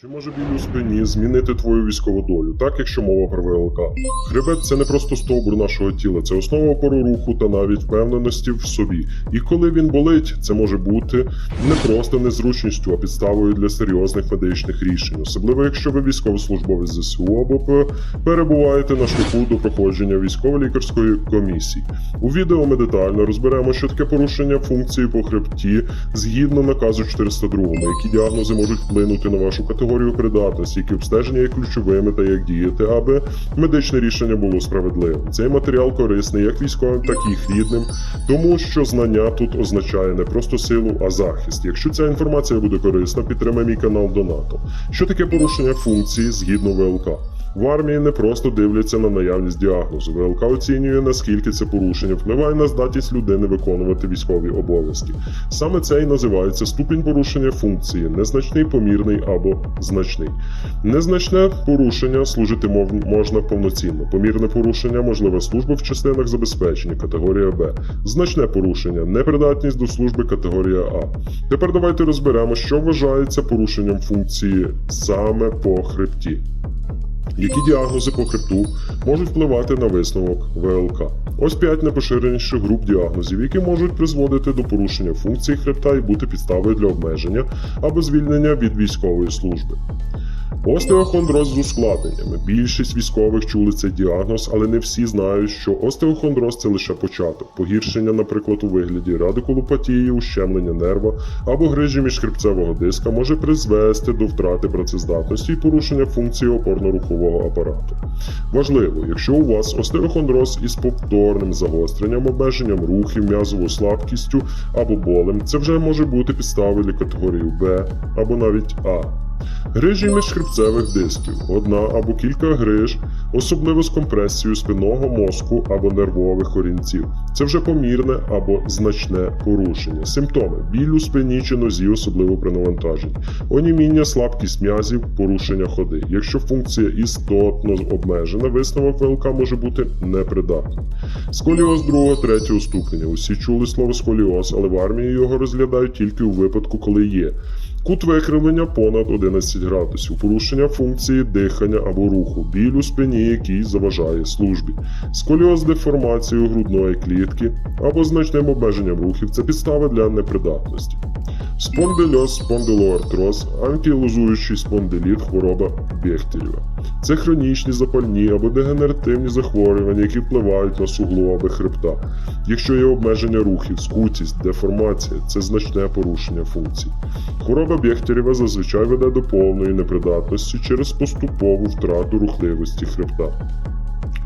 Чи може біль у спині змінити твою військову долю, так якщо мова про ВЛК? Хребет це не просто стовбур нашого тіла, це основа опору руху та навіть впевненості в собі. І коли він болить, це може бути не просто незручністю, а підставою для серйозних медичних рішень, особливо якщо ви військовослужбовець ЗСУ або перебуваєте на шляху до проходження військово-лікарської комісії. У відео ми детально розберемо, що таке порушення функції по хребті згідно наказу 402, які діагнози можуть вплинути на вашу категорію придатності, які обстеження є ключовими та як діяти, аби медичне рішення було справедливим. Цей матеріал корисний як військовим, так і їх рідним, тому що знання тут означає не просто силу, а захист. Якщо ця інформація буде корисна, підтримай мій канал Донатом. Що таке порушення функції згідно ВЛК? В армії не просто дивляться на наявність діагнозу. ВЛК оцінює, наскільки це порушення впливає на здатність людини виконувати військові обов'язки. Саме це і називається ступінь порушення функції незначний, помірний або значний. Незначне порушення служити можна повноцінно. Помірне порушення можлива служба в частинах забезпечення категорія Б. Значне порушення непридатність до служби категорія А. Тепер давайте розберемо, що вважається порушенням функції саме по хребті. Які діагнози по хребту можуть впливати на висновок ВЛК? Ось п'ять найпоширеніших груп діагнозів, які можуть призводити до порушення функцій хребта і бути підставою для обмеження або звільнення від військової служби. Остеохондроз з ускладненнями. Більшість військових чули цей діагноз, але не всі знають, що остеохондроз це лише початок. Погіршення, наприклад, у вигляді радикулопатії, ущемлення нерва або грижі міжхребцевого диска може призвести до втрати працездатності і порушення функції опорно-рухового апарату. Важливо, якщо у вас остеохондроз із повторним загостренням, обмеженням рухів, м'язовою слабкістю або болем, це вже може бути підставою для категорії Б або навіть А. Грижі міжхребцевих дисків, одна або кілька гриж, особливо з компресією спинного мозку або нервових корінців. Це вже помірне або значне порушення. Симптоми: біль у спині чи нозі, особливо при навантаженні, оніміння, слабкість м'язів, порушення ходи. Якщо функція істотно обмежена, висновок ВЛК може бути непридатним. Сколіоз другого, третього ступеня. Усі чули слово сколіоз, але в армії його розглядають тільки у випадку, коли є. Кут викривлення понад 11 градусів, порушення функції дихання або руху, біль у спині, який заважає службі, сколіоз деформацією грудної клітки або значним обмеженням рухів. Це підстави для непридатності. Спондильоз, спондилоартроз, анкілозуючий спондиліт, хвороба Бехтерєва. Це хронічні запальні або дегенеративні захворювання, які впливають на суглоби хребта. Якщо є обмеження рухів, скутість, деформація це значне порушення функцій. Хвороба Бехтерєва зазвичай веде до повної непридатності через поступову втрату рухливості хребта.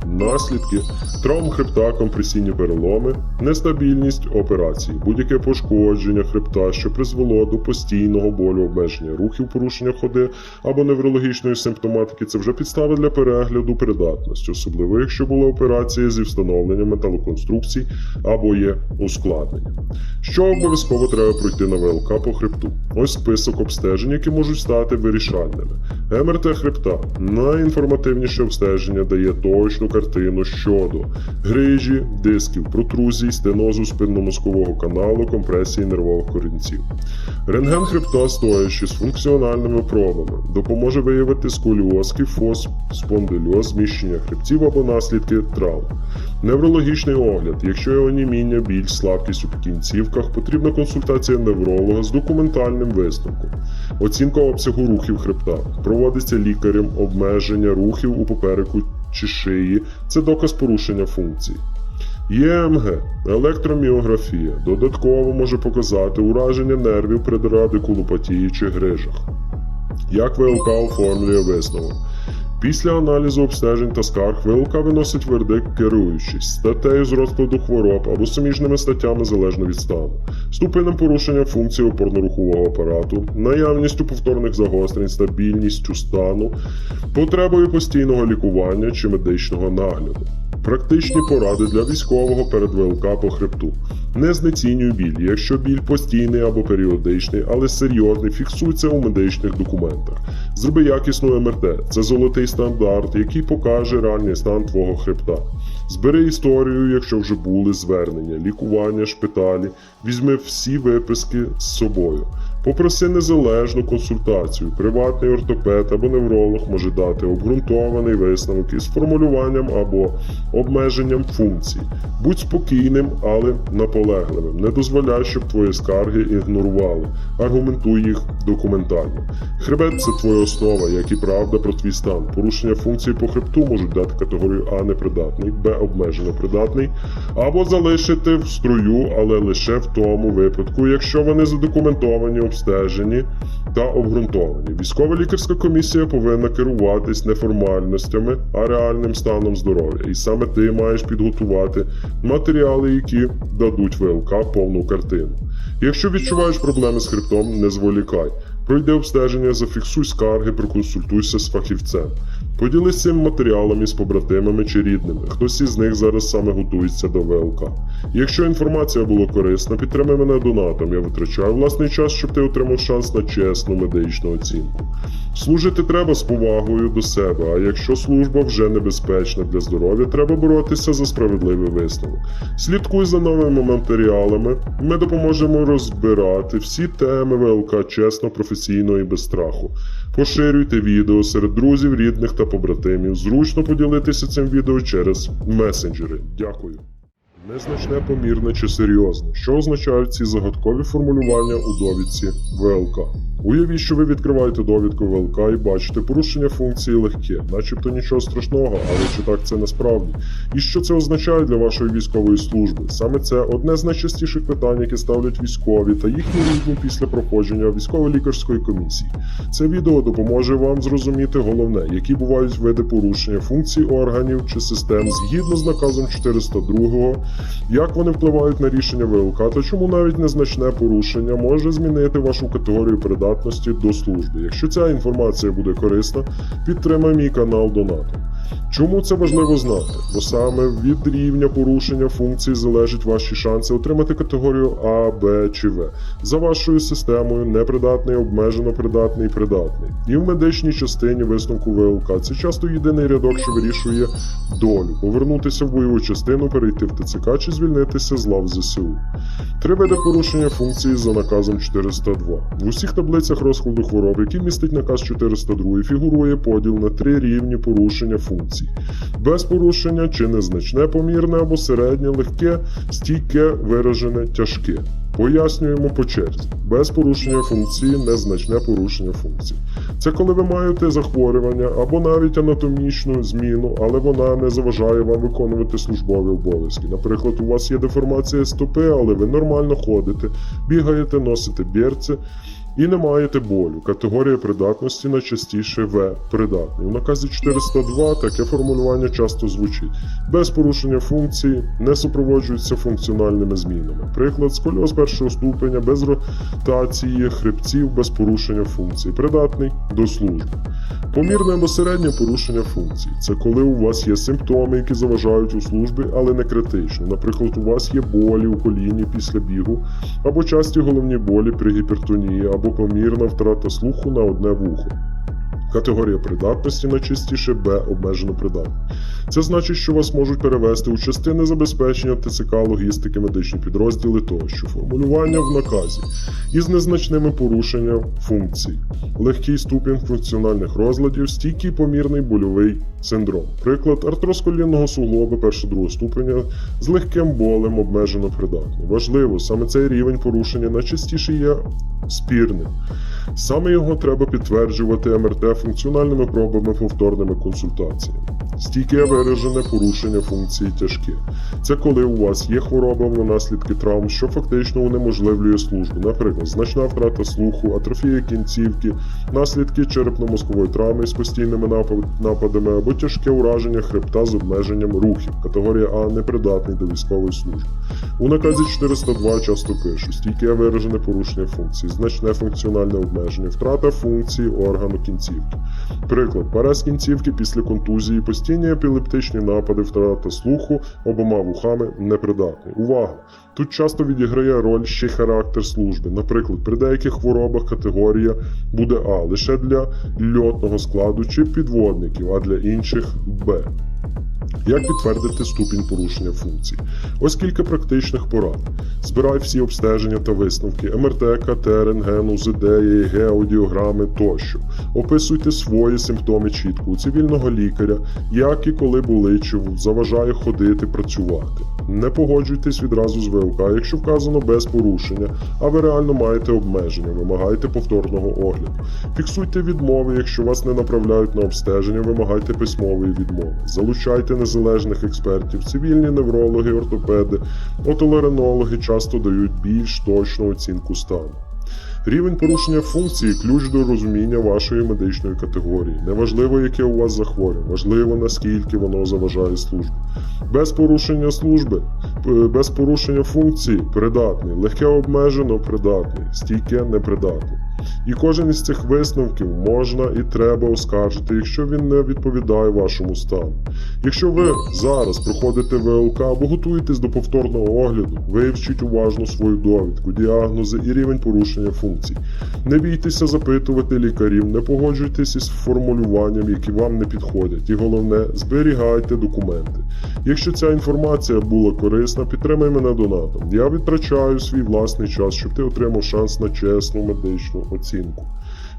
Наслідки травм хребта, компресійні переломи, нестабільність операцій, будь-яке пошкодження хребта, що призвело до постійного болю, обмеження рухів, порушення ходи або неврологічної симптоматики, це вже підстави для перегляду придатності, особливо якщо була операція зі встановленням металоконструкцій або є ускладнення. Що обов'язково треба пройти на ВЛК по хребту? Ось список обстежень, які можуть стати вирішальними. МРТ хребта найінформативніше обстеження дає точну картину щодо грижі, дисків, протрузій, стенозу спинномозкового каналу, компресії нервових корінців. Рентген хребта, стоячи з функціональними пробами, допоможе виявити сколіоз, кіфоз, спондильоз, зміщення хребців або наслідки травм. Неврологічний огляд. Якщо є оніміння, біль, слабкість у кінцівках, потрібна консультація невролога з документальним висновком. Оцінка обсягу рухів хребта. Проводиться лікарем обмеження рухів у попереку чи шиї. Це доказ порушення функцій. ЄМГ електроміографія додатково може показати ураження нервів при радикулопатії чи грижах. Як ВЛК оформлює висновок? Після аналізу обстежень та скарг ВЛК виносить вердикт, керуючись статтею з розкладу хвороб або суміжними статтями залежно від стану, ступенем порушення функції опорно-рухового апарату, наявністю повторних загострень, стабільністю стану, потребою постійного лікування чи медичного нагляду. Практичні поради для військового перед ВЛК по хребту. Не знецінюй біль, якщо біль постійний або періодичний, але серйозний, фіксується у медичних документах. Зроби якісну МРТ. Це золотий стандарт, який покаже реальний стан твого хребта. Збери історію, якщо вже були звернення, лікування, шпиталі. Візьми всі виписки з собою. Попроси незалежну консультацію. Приватний ортопед або невролог може дати обґрунтований висновок із формулюванням або обмеженням функцій. Будь спокійним, але наполегливим. Не дозволяй, щоб твої скарги ігнорували. Аргументуй їх документально. Хребет це твоя основа, як і правда про твій стан. Порушення функцій по хребту можуть дати категорію А непридатний, Б обмежено придатний, або залишити в струю, але лише в тому випадку, якщо вони задокументовані, обстежені та обґрунтовані. Військова лікарська комісія повинна керуватись не формальностями, а реальним станом здоров'я. І саме ти маєш підготувати матеріали, які дадуть ВЛК повну картину. Якщо відчуваєш проблеми з хребтом, не зволікай. Пройди обстеження, зафіксуй скарги, проконсультуйся з фахівцем. Поділись цим матеріалом із побратимами чи рідними. Хтось із них зараз саме готується до ВЛК. Якщо інформація була корисна, підтримай мене донатом. Я витрачаю власний час, щоб ти отримав шанс на чесну медичну оцінку. Служити треба з повагою до себе, а якщо служба вже небезпечна для здоров'я, треба боротися за справедливий висновок. Слідкуй за новими матеріалами. Ми допоможемо розбирати всі теми ВЛК чесно, професійно і без страху. Поширюйте відео серед друзів, рідних та побратимів. Зручно поділитися цим відео через месенджери. Дякую. Незначне, помірне чи серйозне. Що означають ці загадкові формулювання у довідці ВЛК? Уявіть, що ви відкриваєте довідку ВЛК і бачите порушення функції легке, начебто нічого страшного, але чи так це насправді? І що це означає для вашої військової служби? Саме це одне з найчастіших питань, які ставлять військові та їхні рідні після проходження військово-лікарської комісії. Це відео допоможе вам зрозуміти головне, які бувають види порушення функцій органів чи систем згідно з наказом 402, як вони впливають на рішення ВЛК та чому навіть незначне порушення може змінити вашу категорію придатності до служби. Якщо ця інформація буде корисна, підтримай мій канал донатом. Чому це важливо знати? Бо саме від рівня порушення функцій залежать ваші шанси отримати категорію А, Б чи В. За вашою системою непридатний, обмежено придатний, придатний. І в медичній частині висновку ВЛК це часто єдиний рядок, що вирішує долю, повернутися в бойову частину, перейти в ТЦК чи звільнитися з лав ЗСУ. Три види порушення функції за наказом 402. В усіх таблицях розкладу хвороб, які містить наказ 402, фігурує поділ на три рівні порушення функцій: без порушення чи незначне помірне або середнє, легке, стійке, виражене, тяжке. Пояснюємо по черзі. Без порушення функції, незначне порушення функції. Це коли ви маєте захворювання або навіть анатомічну зміну, але вона не заважає вам виконувати службові обов'язки. Наприклад, у вас є деформація стопи, але ви нормально ходите, бігаєте, носите берці і не маєте болю. Категорія придатності найчастіше В придатний. У наказі 402 таке формулювання часто звучить. Без порушення функції не супроводжуються функціональними змінами. Приклад, сколіоз першого ступеня без ротації хребців без порушення функції. Придатний до служби. Помірне або середнє порушення функцій. Це коли у вас є симптоми, які заважають у службі, але не критично. Наприклад, у вас є болі у коліні після бігу, або часті головні болі при гіпертонії, або помірна втрата слуху на одне вухо. Категорія придатності найчастіше Б обмежено придатна. Це значить, що вас можуть перевести у частини забезпечення ТЦК, логістики, медичні підрозділи тощо, формулювання в наказі із незначними порушенням функцій, легкий ступінь функціональних розладів, стійкий помірний больовий синдром. Приклад артроз колінного суглоба першого-другого ступеня з легким болем обмежено придатний. Важливо, саме цей рівень порушення найчастіше є спірним. Саме його треба підтверджувати МРТ функціональними пробами повторними консультаціями. Стійке виражене порушення функції тяжке. Це коли у вас є хвороба в наслідки травм, що фактично унеможливлює службу. Наприклад, значна втрата слуху, атрофія кінцівки, наслідки черепно-мозкової травми з постійними нападами або тяжке ураження хребта з обмеженням рухів. Категорія А непридатний до військової служби. У наказі 402 часто пишуть стійке виражене порушення функції, значне функціональне обмеження, втрата функції органу кінцівки. Приклад, парез кінцівки після контузії, постійні епілептичні напади, втрата слуху обома вухами непридатний. Увага! Тут часто відіграє роль ще характер служби. Наприклад, при деяких хворобах категорія буде А лише для льотного складу чи підводників, а для інших Б. Як підтвердити ступінь порушення функцій? Ось кілька практичних порад. Збирай всі обстеження та висновки МРТ, КТ, рентген, УЗД, ЕЕГ, аудіограми тощо. Описуйте свої симптоми чітко у цивільного лікаря, як і коли болить, чи заважає ходити, працювати. Не погоджуйтесь відразу з ВЛК, якщо вказано без порушення, а ви реально маєте обмеження, вимагайте повторного огляду. Фіксуйте відмови, якщо вас не направляють на обстеження, вимагайте письмової відмови. Залучайте незалежних експертів, цивільні неврологи, ортопеди, отоларинологи часто дають більш точну оцінку стану. Рівень порушення функції ключ до розуміння вашої медичної категорії. Неважливо, яке у вас захворювання, важливо наскільки воно заважає службі. Без порушення служби, без порушення функції придатний, легке обмежено придатний, стійке непридатний. І кожен із цих висновків можна і треба оскаржити, якщо він не відповідає вашому стану. Якщо ви зараз проходите ВЛК або готуєтесь до повторного огляду, вивчіть уважно свою довідку, діагнози і рівень порушення функцій. Не бійтеся запитувати лікарів, не погоджуйтесь із формулюванням, які вам не підходять. І головне, зберігайте документи. Якщо ця інформація була корисна, підтримай мене донатом. Я відтрачаю свій власний час, щоб ти отримав шанс на чесну медичну оцінку.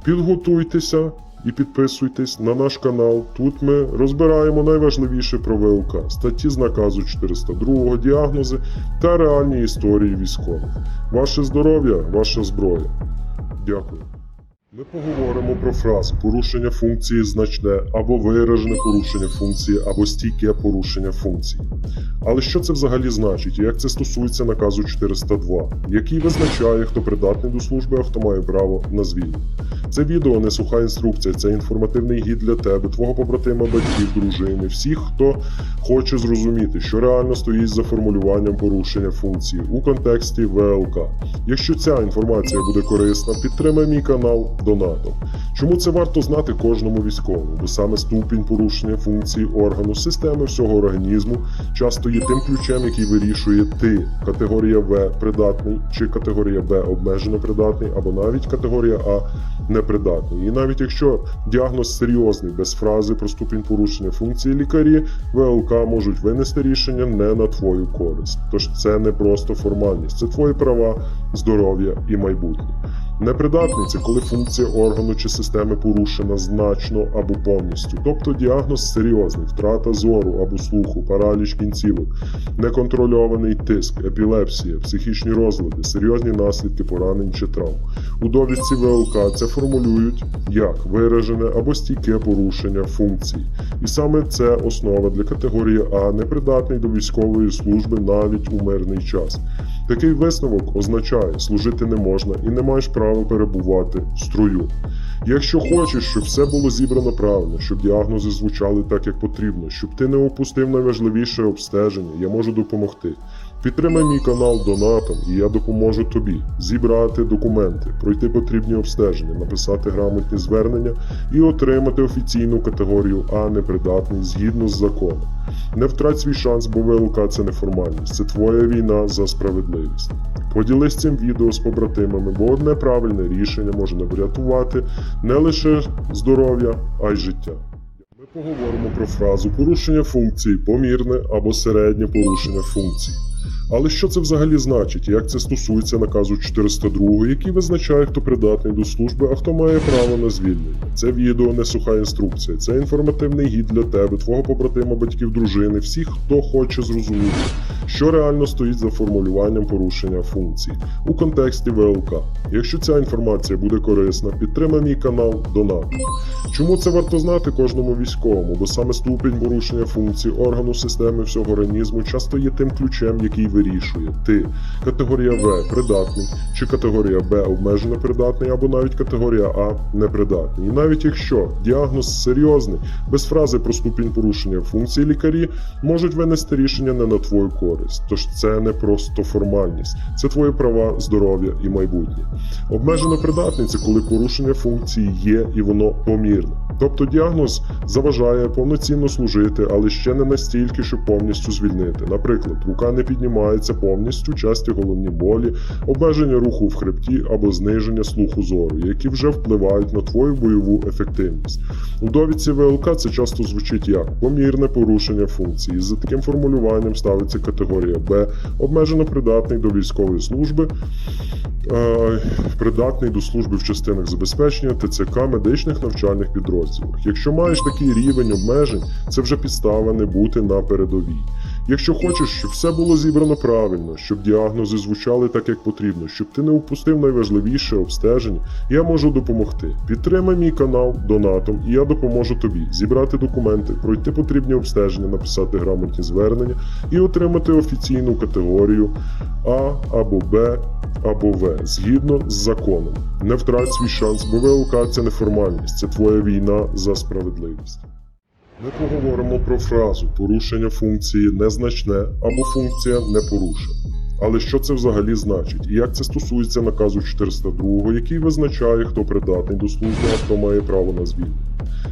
Підготуйтеся і підписуйтесь на наш канал. Тут ми розбираємо найважливіше про ВЛК, статті з наказу 402, діагнози та реальні історії військових. Ваше здоров'я, ваша зброя. Дякую. Ми поговоримо про фразу порушення функції значне або виражене порушення функції, або стійке порушення функції. Але що це взагалі значить і як це стосується наказу 402, який визначає, хто придатний до служби, а хто має право на звільнення? Це відео не суха інструкція, це інформативний гід для тебе, твого побратима, батьків, дружини, всіх, хто хоче зрозуміти, що реально стоїть за формулюванням порушення функції у контексті ВЛК. Якщо ця інформація буде корисна, підтримай мій канал донатом. Чому це варто знати кожному військовому? Бо саме ступінь порушення функції органу, системи всього організму часто є тим ключем, який вирішує ти. Категорія В придатний, чи категорія Б обмежено придатний, або навіть категорія А непридатний. І навіть якщо діагноз серйозний, без фрази про ступінь порушення функції лікарі, ВЛК можуть винести рішення не на твою користь. Тож це не просто формальність, це твої права, здоров'я і майбутнє. Непридатний це коли функція органу чи системи порушена значно або повністю, тобто діагноз серйозний, втрата зору або слуху, параліч кінцівок, неконтрольований тиск, епілепсія, психічні розлади, серйозні наслідки поранень чи травм. У довідці ВЛК це формулюють як виражене або стійке порушення функцій. І саме це основа для категорії А непридатний до військової служби навіть у мирний час. Такий висновок означає, служити не можна і не маєш права перебувати в струю. Якщо хочеш, щоб все було зібрано правильно, щоб діагнози звучали так, як потрібно, щоб ти не опустив найважливіше обстеження, я можу допомогти. Підтримай мій канал донатом, і я допоможу тобі зібрати документи, пройти потрібні обстеження, написати грамотні звернення і отримати офіційну категорію А непридатний згідно з законом. Не втрать свій шанс, бо ВЛК це не формальність, це твоя війна за справедливість. Поділись цим відео з побратимами, бо одне правильне рішення може врятувати не лише здоров'я, а й життя. Ми поговоримо про фразу порушення функції, помірне або середнє порушення функції. Але що це взагалі значить, як це стосується наказу 402, який визначає, хто придатний до служби, а хто має право на звільнення? Це відео не суха інструкція, це інформативний гід для тебе, твого побратима, батьків, дружини, всіх, хто хоче зрозуміти, що реально стоїть за формулюванням порушення функцій у контексті ВЛК. Якщо ця інформація буде корисна, підтримай мій канал донатом. Чому це варто знати кожному військовому? Бо саме ступінь порушення функцій органу системи всього організму часто є тим ключем, який вирішує ти. Категорія В придатний, чи категорія Б обмежено придатний, або навіть категорія А непридатний. І навіть якщо діагноз серйозний, без фрази про ступінь порушення функцій лікарі можуть винести рішення не на твою користь. Тож це не просто формальність, це твої права, здоров'я і майбутнє. Обмежено придатний це коли порушення функції є і воно помірне. Тобто діагноз заважає повноцінно служити, але ще не настільки, щоб повністю звільнити. Наприклад, рука не піднімається повністю, часті головні болі, обмеження руху в хребті або зниження слуху зору, які вже впливають на твою бойову ефективність. У довідці ВЛК це часто звучить як помірне порушення функції. За таким формулюванням ставиться категорія Б, обмежено придатний до військової служби. е, Придатний до служби в частинах забезпечення ТЦК медичних навчальних підрозділах. Якщо маєш такий рівень обмежень, це вже підстава не бути на передовій. Якщо хочеш, щоб все було зібрано правильно, щоб діагнози звучали так, як потрібно, щоб ти не упустив найважливіше обстеження, я можу допомогти. Підтримай мій канал донатом, і я допоможу тобі зібрати документи, пройти потрібні обстеження, написати грамотні звернення і отримати офіційну категорію А або Б або В згідно з законом. Не втрать свій шанс, бо ВЛК це не це твоя війна за справедливість. Ми поговоримо про фразу порушення функції незначне або функція не порушена. Але що це взагалі значить і як це стосується наказу 402, який визначає, хто придатний до служби, а хто має право на звільнення?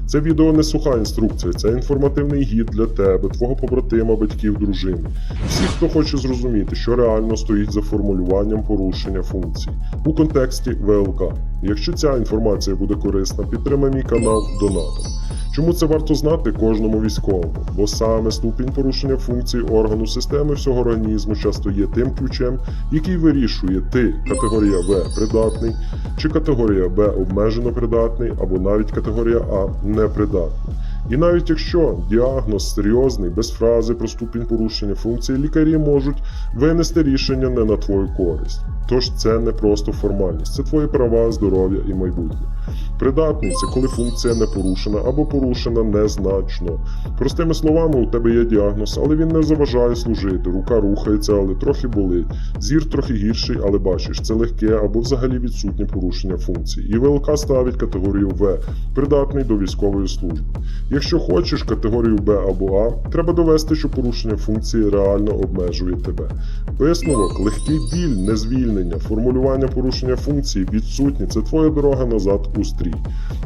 Це відео не суха інструкція, це інформативний гід для тебе, твого побратима, батьків, дружини. Всіх, хто хоче зрозуміти, що реально стоїть за формулюванням порушення функцій у контексті ВЛК. Якщо ця інформація буде корисна, підтримай мій канал донатом. Чому це варто знати кожному військовому? Бо саме ступінь порушення функцій органу системи всього організму часто є тим ключем, який вирішує ти категорія В придатний, чи категорія Б обмежено придатний, або навіть категорія А непридатний. І навіть якщо діагноз серйозний, без фрази про ступінь порушення функцій, лікарі можуть винести рішення не на твою користь. Тож це не просто формальність, це твої права, здоров'я і майбутнє. Придатний це коли функція не порушена або порушена незначно. Простими словами, у тебе є діагноз, але він не заважає служити. Рука рухається, але трохи болить. Зір трохи гірший, але бачиш, це легке або взагалі відсутнє порушення функцій. І ВЛК ставить категорію В придатний до військової служби. Якщо хочеш категорію Б або А, треба довести, що порушення функції реально обмежує тебе. Висновок, легкий біль, незвільнення, формулювання порушення функції відсутні. Це твоя дорога назад у стрій.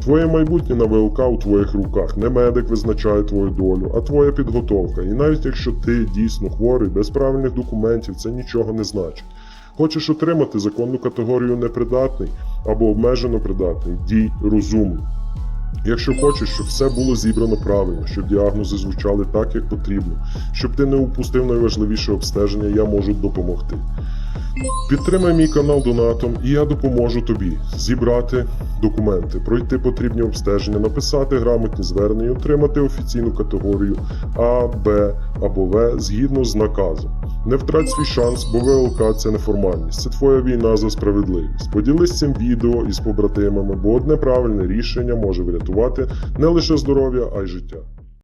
Твоє майбутнє на ВЛК у твоїх руках. Не медик визначає твою долю, а твоя підготовка. І навіть якщо ти дійсно хворий, без правильних документів, це нічого не значить. Хочеш отримати законну категорію непридатний або обмежено придатний, дій розумно. Якщо хочеш, щоб все було зібрано правильно, щоб діагнози звучали так, як потрібно, щоб ти не упустив найважливіше обстеження, я можу допомогти. Підтримай мій канал донатом, і я допоможу тобі зібрати документи, пройти потрібні обстеження, написати грамотні звернення, отримати офіційну категорію А, Б або В згідно з наказом. Не втрать свій шанс, бо ВЛК це не формальність, це твоя війна за справедливість. Поділись цим відео із побратимами, бо одне правильне рішення може врятувати не лише здоров'я, а й життя.